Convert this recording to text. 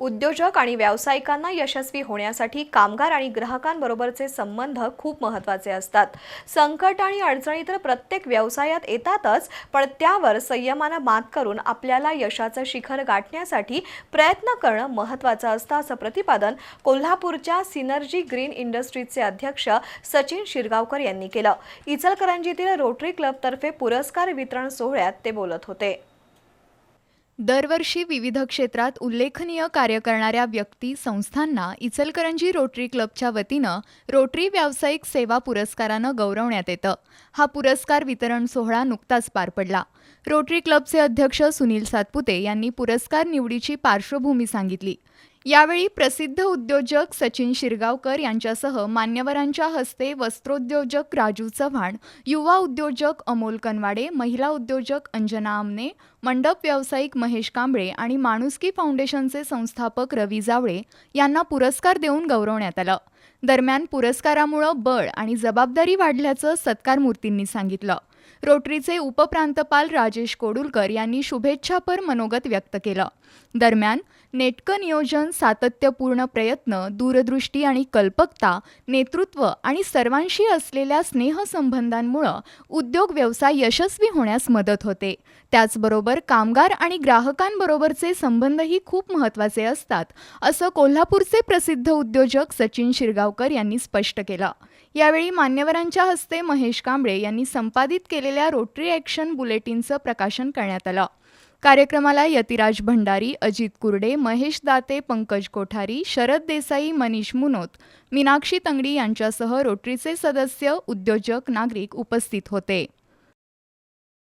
उद्योजक आणि व्यावसायिकांना यशस्वी होण्यासाठी कामगार आणि ग्राहकांबरोबरचे संबंध खूप महत्त्वाचे असतात. संकट आणि अडचणी तर प्रत्येक व्यवसायात येतातच पण त्यावर संयमानं मात करून आपल्याला यशाचं शिखर गाठण्यासाठी प्रयत्न करणं महत्त्वाचं असतं असं प्रतिपादन कोल्हापूरच्या सिनर्जी ग्रीन इंडस्ट्रीजचे अध्यक्ष सचिन शिरगावकर यांनी केलं. इचलकरंजीतील रोटरी क्लबतर्फे पुरस्कार वितरण सोहळ्यात ते बोलत होते. दरवर्षी विविध क्षेत्रात उल्लेखनीय कार्य करणाऱ्या व्यक्ती संस्थांना इचलकरंजी रोटरी क्लबच्या वतीनं रोटरी व्यावसायिक सेवा पुरस्कारानं गौरवण्यात येतं. हा पुरस्कार वितरण सोहळा नुकताच पार पडला. रोटरी क्लबचे अध्यक्ष सुनील सातपुते यांनी पुरस्कार निवडीची पार्श्वभूमी सांगितली. यावेळी प्रसिद्ध उद्योजक सचिन शिरगावकर यांच्यासह मान्यवरांच्या हस्ते वस्त्रोद्योजक राजू चव्हाण युवा उद्योजक अमोल कनवाडे महिला उद्योजक अंजना आमने मंडप व्यावसायिक महेश कांबळे आणि माणुसकी फाउंडेशनचे संस्थापक रवी जावळे यांना पुरस्कार देऊन गौरवण्यात आलं. दरम्यान पुरस्कारामुळं बळ आणि जबाबदारी वाढल्याचं सत्कारमूर्तींनी सांगितलं. रोटरीचे उपप्रांतपाल राजेश कोडुलकर यांनी शुभेच्छापर मनोगत व्यक्त केलं. दरम्यान नेटकं नियोजन सातत्यपूर्ण प्रयत्न दूरदृष्टी आणि कल्पकता नेतृत्व आणि सर्वांशी असलेल्या स्नेहसंबंधांमुळं उद्योग व्यवसाय यशस्वी होण्यास मदत होते. त्याचबरोबर कामगार आणि ग्राहकांबरोबरचे संबंधही खूप महत्त्वाचे असतात असं कोल्हापूरचे प्रसिद्ध उद्योजक सचिन शिरगावकर यांनी स्पष्ट केलं. यावेळी मान्यवरांच्या हस्ते महेश कांबळे यांनी संपादित केलेल्या रोटरी ॲक्शन बुलेटिनचं प्रकाशन करण्यात आलं. कार्यक्रमाला यतिराज भंडारी अजित कुर्डे महेश दाते पंकज कोठारी शरद देसाई मनीष मुनोत मीनाक्षी तंगडी यांच्यासह रोटरीचे सदस्य उद्योजक नागरिक उपस्थित होते.